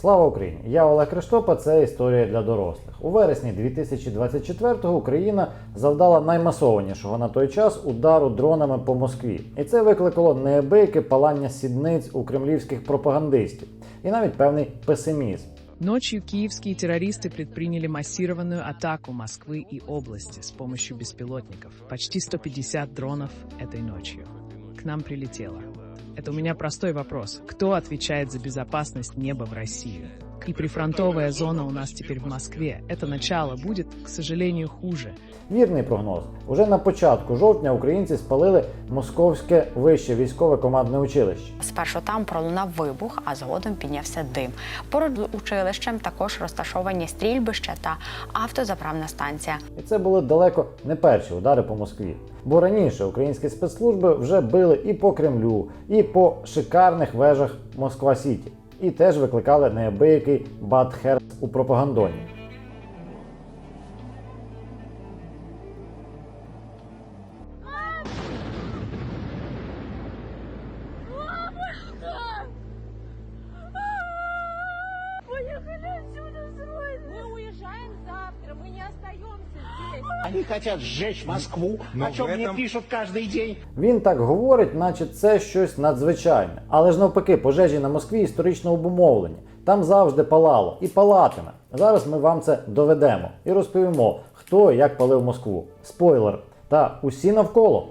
Слава Україні! Я Олег Криштопа. Це історія для дорослих. У вересні 2024-го Україна завдала наймасованішого на той час удару дронами по Москві, і це викликало неабияке палання сідниць у кремлівських пропагандистів і навіть певний песимізм. Ночью киевские террористы предприняли массированную атаку Москвы и области с помощью беспилотников. Почти 150 дронов этой ночью. К нам прилетело. Это у меня простой вопрос. Кто отвечает за безопасность неба в России? И прифронтовая зона у нас теперь в Москве. Это начало будет, к сожалению, хуже. Вірний прогноз. Уже на початку жовтня українці спалили московське вище військове командне училище. Спершу там пролунав вибух, а згодом піднявся дим. Поруч з училищем також розташовані стрільбище та автозаправна станція. І це були далеко не перші удари по Москві. Бо раніше українські спецслужби вже били і по Кремлю, і по шикарних вежах Москва Сіті. І теж викликали неабиякий бадхер у пропагандоні. Они хотят сжечь Москву, Но о чем этом... мне пишут каждый день. Він так говорить, наче це щось надзвичайне. Але ж навпаки, пожежі на Москві історично обумовлені. Там завжди палало і палатиме. Зараз ми вам це доведемо і розповімо, хто і як палив Москву. Спойлер. Та усі навколо.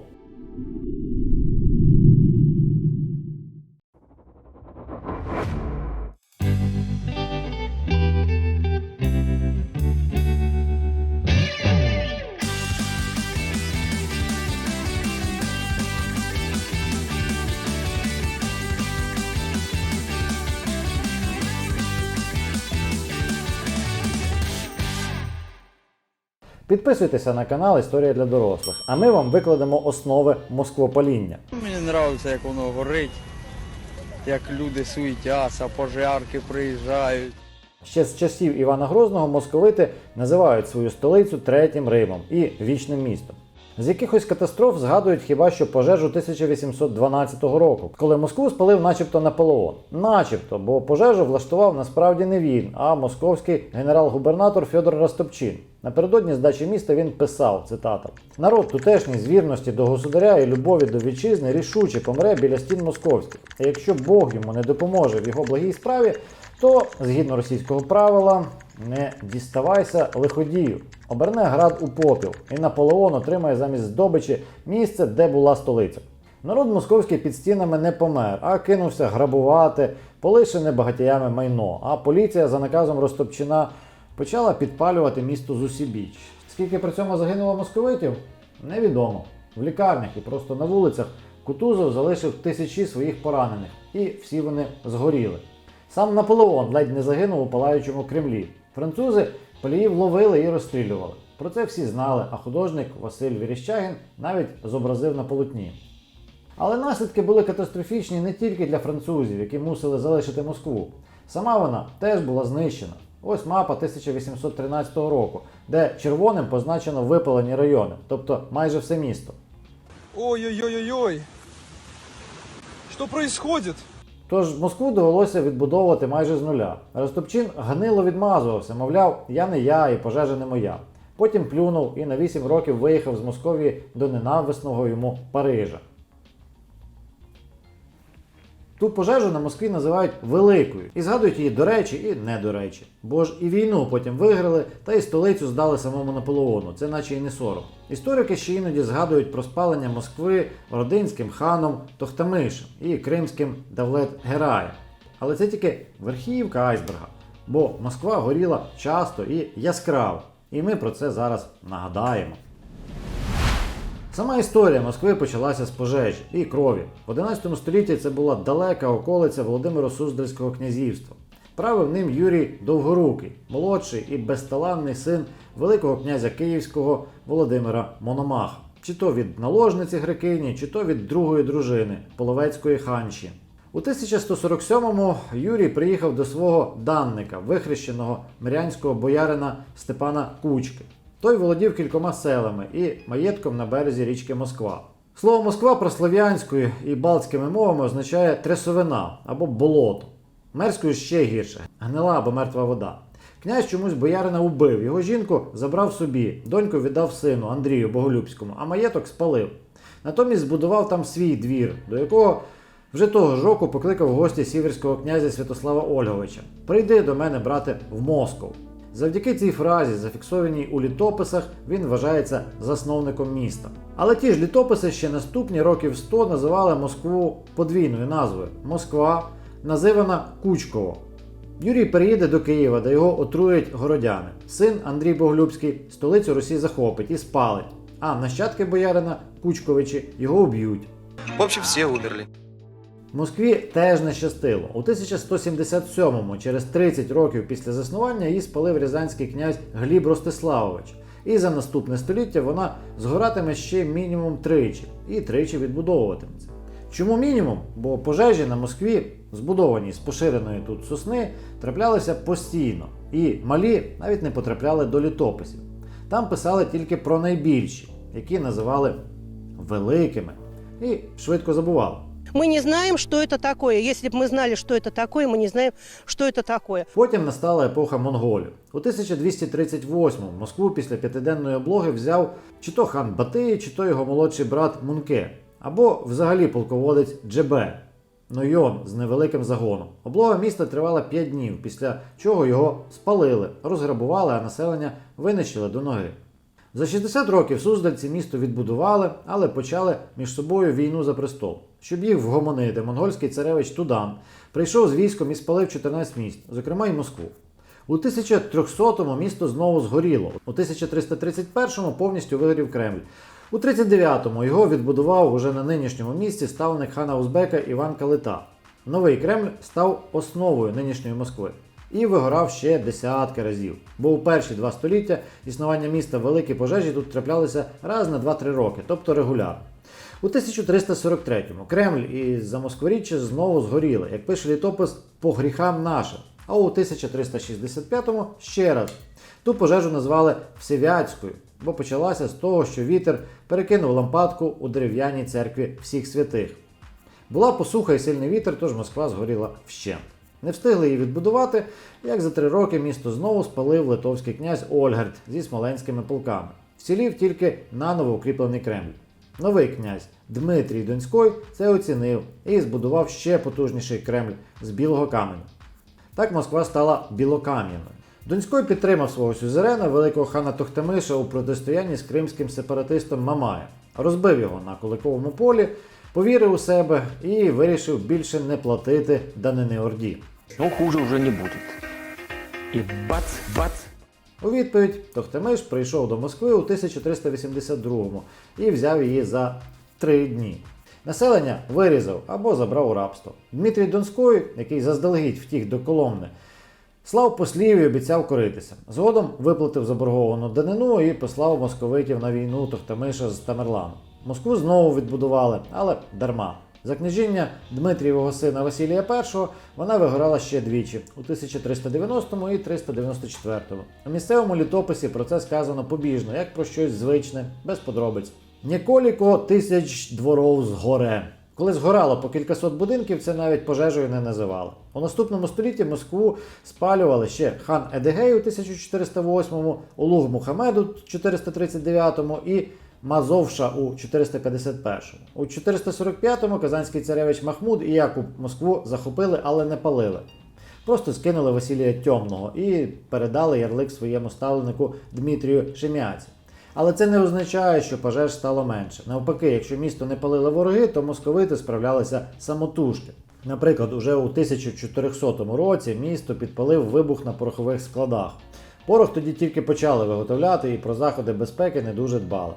Підписуйтеся на канал Історія для дорослих, а ми вам викладемо основи москвопаління. Мені подобається, як воно горить, як люди суетяться, пожарки приїжджають. Ще з часів Івана Грозного московити називають свою столицю Третім Римом і вічним містом. З якихось катастроф згадують хіба що пожежу 1812 року, коли Москву спалив начебто Наполеон. Начебто, бо пожежу влаштував насправді не він, а московський генерал-губернатор Фьодор Ростопчин. Напередодні здачі міста він писав цитата: Народ тутешній з вірності до государя і любові до вітчизни рішуче помре біля стін московських. А якщо Бог йому не допоможе в його благій справі, то згідно російського правила не діставайся лиходію. Оберне град у попіл, і Наполеон отримає замість здобичі місце, де була столиця. Народ московський під стінами не помер, а кинувся грабувати, полишене багатіями майно. А поліція за наказом Ростопчина почала підпалювати місто зусібіч. Скільки при цьому загинуло московитів? Невідомо. В лікарнях і просто на вулицях Кутузов залишив тисячі своїх поранених, і всі вони згоріли. Сам Наполеон ледь не загинув у палаючому Кремлі. Французи паліїв ловили і розстрілювали. Про це всі знали, а художник Василь Віріщагін навіть зобразив на полотні. Але наслідки були катастрофічні не тільки для французів, які мусили залишити Москву. Сама вона теж була знищена. Ось мапа 1813 року, де червоним позначено випалені райони, тобто майже все місто. Ой-ой-ой-ой-ой. Что происходит? Тож Москву довелося відбудовувати майже з нуля. Ростопчин гнило відмазувався, мовляв, я не я і пожежа не моя. Потім плюнув і на 8 років виїхав з Московії до ненависного йому Парижа. Ту пожежу на Москві називають великою і згадують її до речі і не до речі. Бо ж і війну потім виграли, та й столицю здали самому Наполеону. Це наче й не сором. Історики ще іноді згадують про спалення Москви родинським ханом Тохтамишем і кримським Давлет Гераєм. Але це тільки верхівка айсберга, бо Москва горіла часто і яскраво. І ми про це зараз нагадаємо. Сама історія Москви почалася з пожежі і крові. В 11 столітті це була далека околиця Володимиро Суздальського князівства. Правив ним Юрій Довгорукий, молодший і безталанний син Великого князя Київського Володимира Мономаха, чи то від наложниці грекині, чи то від другої дружини Половецької ханші. У 1147-му Юрій приїхав до свого данника, вихрещеного мирянського боярина Степана Кучки. Той володів кількома селами і маєтком на березі річки Москва. Слово Москва прослов'янською і балтськими мовами означає трясовина або болото. Мерською ще гірше гнила або мертва вода. Князь чомусь боярина убив, його жінку забрав собі, доньку віддав сину Андрію Боголюбському, а маєток спалив. Натомість збудував там свій двір, до якого вже того ж року покликав гості сіверського князя Святослава Ольговича: Прийди до мене, брате, в Москов. Завдяки цій фразі, зафіксованій у літописах, він вважається засновником міста. Але ті ж літописи ще наступні років 100 називали Москву подвійною назвою Москва, називана Кучково. Юрій переїде до Києва, де його отруять городяни. Син Андрій Боголюбський столицю Росії захопить і спалить, а нащадки боярина Кучковичі його уб'ють. В общем, все умерли. Москві теж не щастило. У 1177-му, через 30 років після заснування, її спалив рязанський князь Гліб Ростиславович. І за наступне століття вона згоратиме ще мінімум тричі і тричі відбудовуватиметься. Чому мінімум? Бо пожежі на Москві, збудовані з поширеної тут сосни, траплялися постійно, і малі навіть не потрапляли до літописів. Там писали тільки про найбільші, які називали великими, і швидко забували. Мы не знаем, что это такое. Если бы мы знали, что это такое, мы не знаем, что это такое. Потім настала епоха монголів. У 1238-му Москву після п'ятиденної облоги взяв чи то хан Батий, чи то його молодший брат Мунке, або взагалі полководець Джебе. Нойон з невеликим загоном. Облога міста тривала 5 днів, після чого його спалили, розграбували, а населення винищили до ноги. За 60 років суздальці місто відбудували, але почали між собою війну за престол. Щоб їх вгомонити, монгольський царевич Тудан прийшов з військом і спалив 14 міст, зокрема й Москву. У 1300-му місто знову згоріло. У 1331-му повністю вигорів Кремль. У 39-му його відбудував уже на нинішньому місці ставник хана Узбека Іван Калита. Новий Кремль став основою нинішньої Москви і вигорав ще десятки разів. Бо у перші два століття існування міста великі пожежі тут траплялися раз на 2-3 роки, тобто регулярно. У 1343-му Кремль і Замоскворіччя знову згоріли, як пише літопис по гріхам нашим. А у 1365-му ще раз. Ту пожежу назвали Всевятською, бо почалася з того, що вітер перекинув лампадку у дерев'яній церкві всіх святих. Була посуха і сильний вітер, тож Москва згоріла вщент. Не встигли її відбудувати, як за три роки місто знову спалив литовський князь Ольгард зі смоленськими полками. Вцілів тільки наново укріплений Кремль. Новий князь Дмитрій Донський це оцінив і збудував ще потужніший Кремль з білого каменю. Так Москва стала білокам'яною. Донський підтримав свого сюзерена, великого хана Тохтамиша у протистоянні з кримським сепаратистом Мамаєм, розбив його на Куликовому полі, повірив у себе і вирішив більше не платити данини Орді. Но хуже уже не будет. И бац, бац, У відповідь Тохтамиш прийшов до Москви у 1382-му і взяв її за три дні. Населення вирізав або забрав у рабство. Дмитрій Донський, який заздалегідь втік до Коломни, слав послів і обіцяв коритися. Згодом виплатив заборговану данину і послав московитів на війну Тохтамиша з Тамерланом. Москву знову відбудували, але дарма. За княжіння Дмитрієвого сина Василія І вона вигорала ще двічі у 1390 і 394. У місцевому літописі про це сказано побіжно, як про щось звичне, без подробиць. Ніколіко тисяч дворов згоре. Коли згорало по кількасот будинків, це навіть пожежею не називали. У наступному столітті Москву спалювали ще хан Едегей у 1408-му, Улуг Мухаммед у 439-му і Мазовша у 451-му. У 445-му казанський царевич Махмуд і Якуб Москву захопили, але не палили. Просто скинули Василія Тьомного і передали ярлик своєму ставленику Дмитрію Шем'яці. Але це не означає, що пожеж стало менше. Навпаки, якщо місто не палили вороги, то московити справлялися самотужки. Наприклад, уже у 1400 році місто підпалив вибух на порохових складах. Порох тоді тільки почали виготовляти і про заходи безпеки не дуже дбали.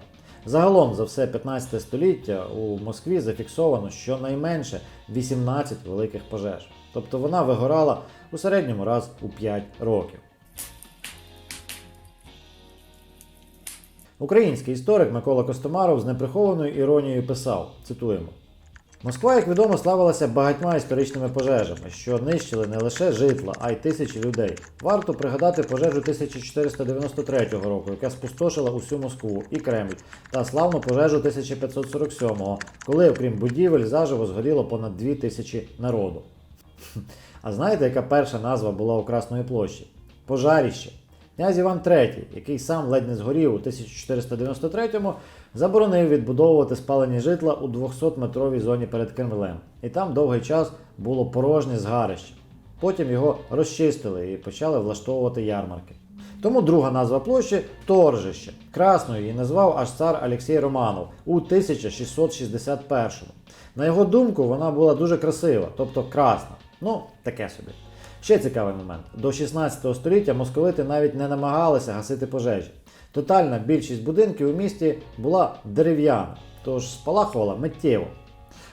Загалом за все 15 століття у Москві зафіксовано щонайменше 18 великих пожеж. Тобто вона вигорала у середньому раз у 5 років. Український історик Микола Костомаров з неприхованою іронією писав: цитуємо. Москва, як відомо, славилася багатьма історичними пожежами, що нищили не лише житла, а й тисячі людей. Варто пригадати пожежу 1493 року, яка спустошила усю Москву і Кремль, та славну пожежу 1547-го, коли, окрім будівель, заживо згоріло понад 2 тисячі народу. А знаєте, яка перша назва була у Красної площі? Пожаріще. Князь Іван III, який сам ледь не згорів у 1493-му, заборонив відбудовувати спалені житла у 200-метровій зоні перед Кремлем. І там довгий час було порожнє згарище. Потім його розчистили і почали влаштовувати ярмарки. Тому друга назва площі Торжище. Красною її назвав аж цар Олексій Романов у 1661-му. На його думку, вона була дуже красива, тобто красна. Ну, таке собі. Ще цікавий момент: до 16 століття московити навіть не намагалися гасити пожежі. Тотальна більшість будинків у місті була дерев'яна, тож спалахувала миттєво.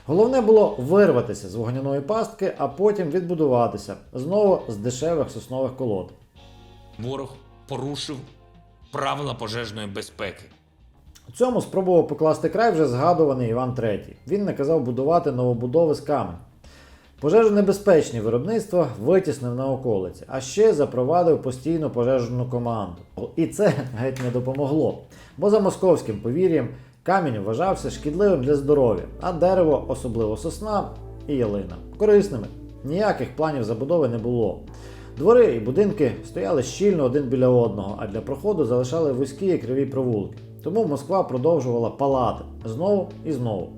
Головне було вирватися з вогняної пастки, а потім відбудуватися знову з дешевих соснових колод. Ворог порушив правила пожежної безпеки. Цьому спробував покласти край вже згадуваний Іван III. Він наказав будувати новобудови з каменю. Пожежонебезпечні виробництва витіснив на околиці, а ще запровадив постійну пожежну команду. І це геть не допомогло. Бо за московським повір'ям камінь вважався шкідливим для здоров'я, а дерево, особливо сосна і ялина, корисними. Ніяких планів забудови не було. Двори і будинки стояли щільно один біля одного, а для проходу залишали вузькі і криві провулки. Тому Москва продовжувала палати знову і знову.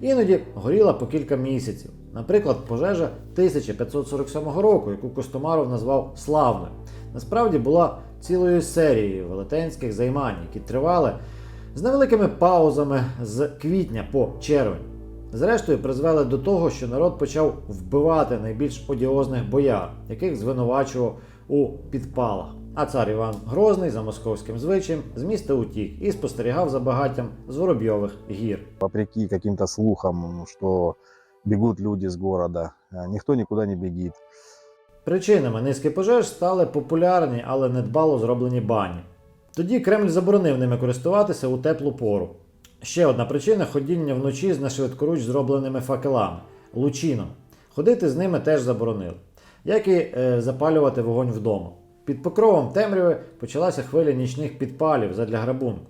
Іноді горіла по кілька місяців. Наприклад, пожежа 1547 року, яку Костомаров назвав славною, насправді була цілою серією велетенських займань, які тривали з невеликими паузами з квітня по червень. Зрештою, призвели до того, що народ почав вбивати найбільш одіозних бояр, яких звинувачував у підпалах. А цар Іван Грозний за московським звичаєм з міста утік і спостерігав за багаттям з Воробйових гір. Вопреки каким-то слухам, что бегут люди с города, а никто никуда не бегит. Причинами низки пожеж стали популярні, але недбало зроблені бані. Тоді Кремль заборонив ними користуватися у теплу пору. Ще одна причина ходіння вночі з нашвидкоруч зробленими факелами лучином. Ходити з ними теж заборонили, як і е, запалювати вогонь вдома. Під покровом темряви почалася хвиля нічних підпалів задля грабунку.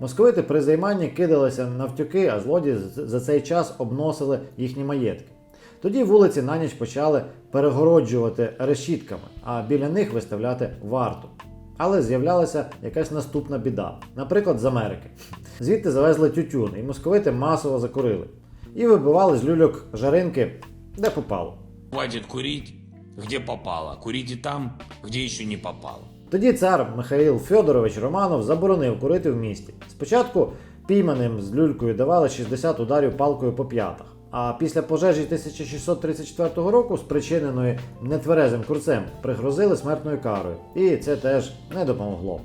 Московити при займанні кидалися навтюки, а злодії за цей час обносили їхні маєтки. Тоді вулиці на ніч почали перегороджувати решітками, а біля них виставляти варту. Але з'являлася якась наступна біда, наприклад, з Америки. Звідти завезли тютюн, і московити масово закурили. І вибивали з люльок жаринки, де попало. Хватит курить, где попало. Курите там, где еще не попало. Тоді цар Михаїл Фьодорович Романов заборонив курити в місті. Спочатку пійманим з люлькою давали 60 ударів палкою по п'ятах. А після пожежі 1634 року, спричиненої нетверезим курцем, пригрозили смертною карою. І це теж не допомогло.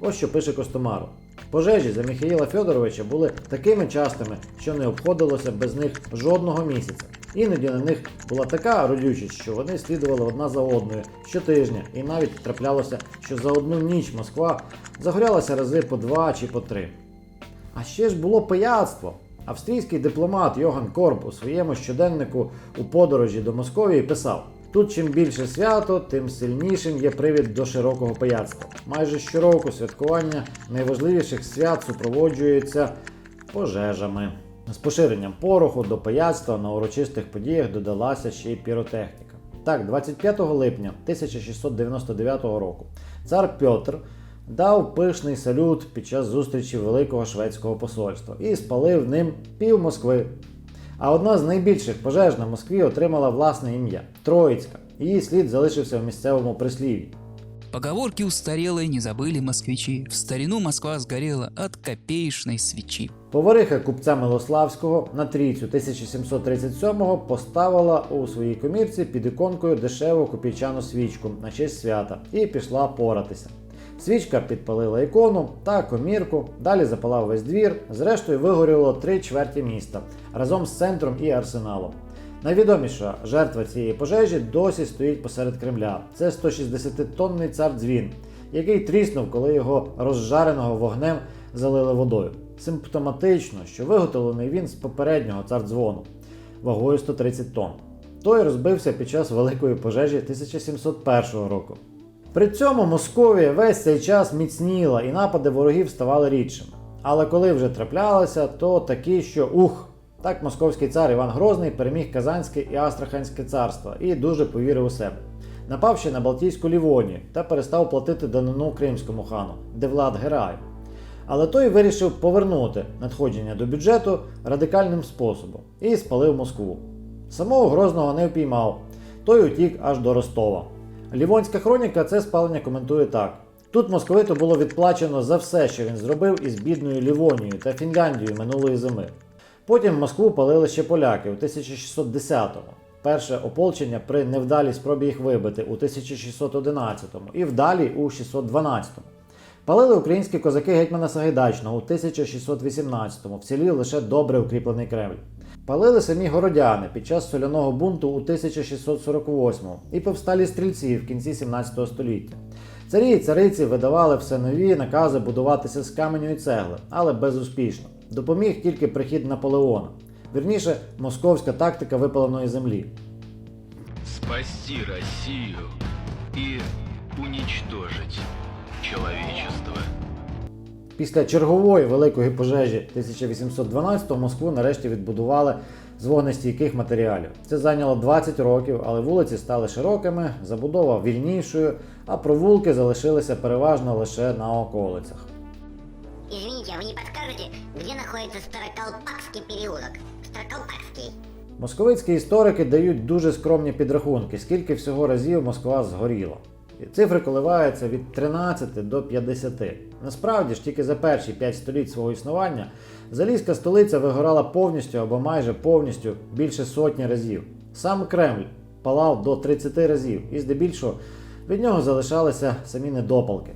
Ось що пише Костомаров. Пожежі за Михаїла Фьодоровича були такими частими, що не обходилося без них жодного місяця. Іноді на них була така родючість, що вони слідували одна за одною щотижня, і навіть траплялося, що за одну ніч Москва загорялася рази по два чи по три. А ще ж було пияцтво. Австрійський дипломат Йоган Корб у своєму щоденнику у подорожі до Московії писав: тут чим більше свято, тим сильнішим є привід до широкого пияцтва. Майже щороку святкування найважливіших свят супроводжується пожежами. З поширенням пороху до пияцтва на урочистих подіях додалася ще й піротехніка. Так, 25 липня 1699 року цар Пьотр дав пишний салют під час зустрічі Великого шведського посольства і спалив ним пів Москви. А одна з найбільших пожеж на Москві отримала власне ім'я Троїцька. Її слід залишився в місцевому прислів'ї. Поговорки устарелые не забыли москвичи. В старину Москва сгорела от копеечной свечи. Повариха купця Милославського на трійцю 1737-го поставила у своїй комірці під іконкою дешеву копійчану свічку на честь свята і пішла поратися. Свічка підпалила ікону та комірку, далі запалав весь двір, зрештою вигоріло три чверті міста разом з центром і арсеналом. Найвідоміша жертва цієї пожежі досі стоїть посеред Кремля. Це 160-тонний цар дзвін, який тріснув, коли його розжареного вогнем залили водою. Симптоматично, що виготовлений він з попереднього цар-дзвону вагою 130 тонн. Той розбився під час великої пожежі 1701 року. При цьому Московія весь цей час міцніла і напади ворогів ставали рідшими. Але коли вже траплялися, то такі, що ух, Так московський цар Іван Грозний переміг Казанське і Астраханське царства і дуже повірив у себе. Напавши на Балтійську Лівонію та перестав платити данину кримському хану Девлад Гераю. Але той вирішив повернути надходження до бюджету радикальним способом і спалив Москву. Самого Грозного не впіймав, той утік аж до Ростова. Лівонська хроніка це спалення коментує так: тут московиту було відплачено за все, що він зробив із бідною Лівонією та Фінляндією минулої зими. Потім Москву палили ще поляки у 1610-му. Перше ополчення при невдалій спробі їх вибити у 1611-му і вдалі у 612-му. Палили українські козаки гетьмана Сагайдачного у 1618-му, в селі лише добре укріплений Кремль. Палили самі городяни під час соляного бунту у 1648-му і повсталі стрільці в кінці 17 століття. Царі і цариці видавали все нові накази будуватися з каменю і цегли, але безуспішно. Допоміг тільки прихід Наполеона. Вірніше, московська тактика випаленої землі. Спасти Россию и уничтожить человечество. Після чергової великої пожежі 1812-го Москву нарешті відбудували з вогнестійких матеріалів. Це зайняло 20 років, але вулиці стали широкими, забудова вільнішою, а провулки залишилися переважно лише на околицях. Извините, а вы не подскажете, где находится Староколпакский переулок? Староколпакский. Московицькі історики дають дуже скромні підрахунки, скільки всього разів Москва згоріла. І Цифри коливаються від 13 до 50. Насправді ж тільки за перші 5 століть свого існування Залізька столиця вигорала повністю або майже повністю більше сотні разів. Сам Кремль палав до 30 разів, і здебільшого від нього залишалися самі недопалки.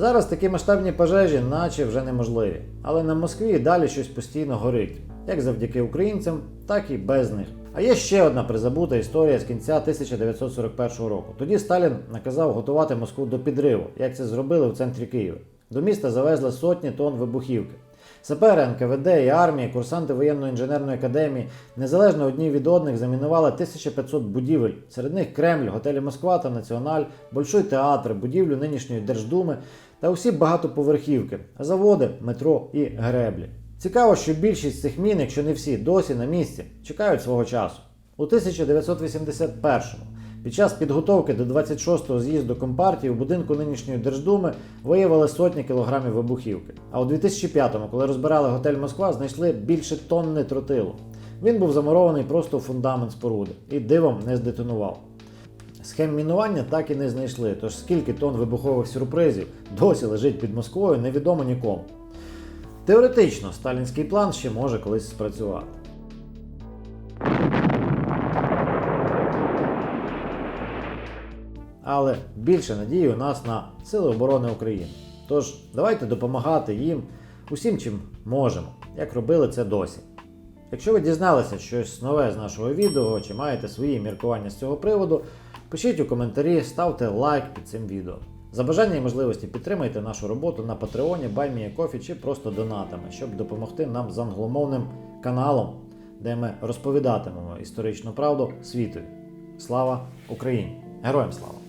Зараз такі масштабні пожежі, наче вже неможливі. Але на Москві далі щось постійно горить, як завдяки українцям, так і без них. А є ще одна призабута історія з кінця 1941 року. Тоді Сталін наказав готувати Москву до підриву, як це зробили в центрі Києва. До міста завезли сотні тонн вибухівки. Сапери НКВД і армії, курсанти воєнно-інженерної академії незалежно одні від одних замінували 1500 будівель. Серед них Кремль, готелі Москва та Національ, Большой театр, будівлю нинішньої Держдуми та усі багатоповерхівки, заводи, метро і греблі. Цікаво, що більшість цих мін, якщо не всі, досі на місці, чекають свого часу. У 1981-му під час підготовки до 26-го з'їзду Компартії у будинку нинішньої Держдуми виявили сотні кілограмів вибухівки. А у 2005-му, коли розбирали готель Москва, знайшли більше тонни тротилу. Він був замурований просто у фундамент споруди і дивом не здетонував. Схем мінування так і не знайшли, тож скільки тонн вибухових сюрпризів досі лежить під Москвою, невідомо нікому. Теоретично, сталінський план ще може колись спрацювати. Але більше надії у нас на Сили оборони України. Тож давайте допомагати їм усім, чим можемо, як робили це досі. Якщо ви дізналися щось нове з нашого відео чи маєте свої міркування з цього приводу, пишіть у коментарі, ставте лайк під цим відео. За бажання і можливості підтримайте нашу роботу на Патреоні, Баймієкофі чи просто донатами, щоб допомогти нам з англомовним каналом, де ми розповідатимемо історичну правду світу. Слава Україні! Героям слава!